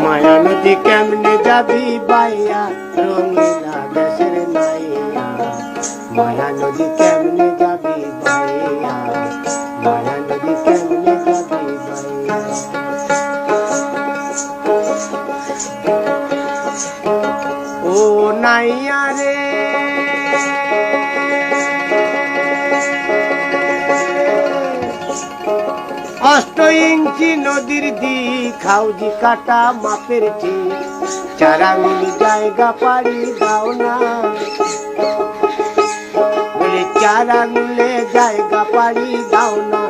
মায়া নদী কেমনে যাবি বাইয়া? রঙিলা দেশের নাইয়া মায়া নদী নদীর দিক হাউজি কাটা মাপের ঠিক চারা মিলি জায়গা পারি দাও না। বলে চারা মিলে জায়গা পারি দাও না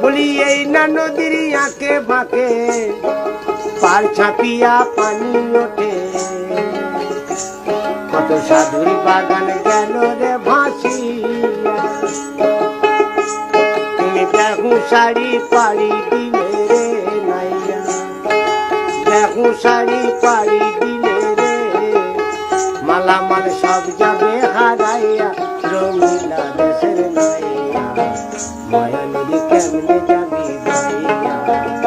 বলি, এই নদীর আঁকে বাঁকে পার ছাপিয়া পানি ওঠে। কত সাধুর বাগান গেল রে ভাসিয়া। তুমি দেখো শাড়ি পাড়ি দিলে রে নাইয়া দেখো শাড়ি পাড়ি দিলে রে, মালামাল সব যাবে হারাইয়া রঙিলা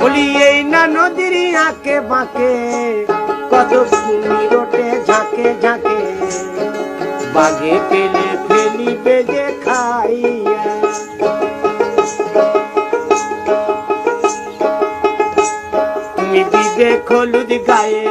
বলি, এই না নদীর আঁকে বাঁকে, কত কুমির ওঠে ঝাঁকে ঝাঁকে। বাঘে পেলে ফেলি বেজে খাইয়া। তুমি বিবেক হলুদ গায়ে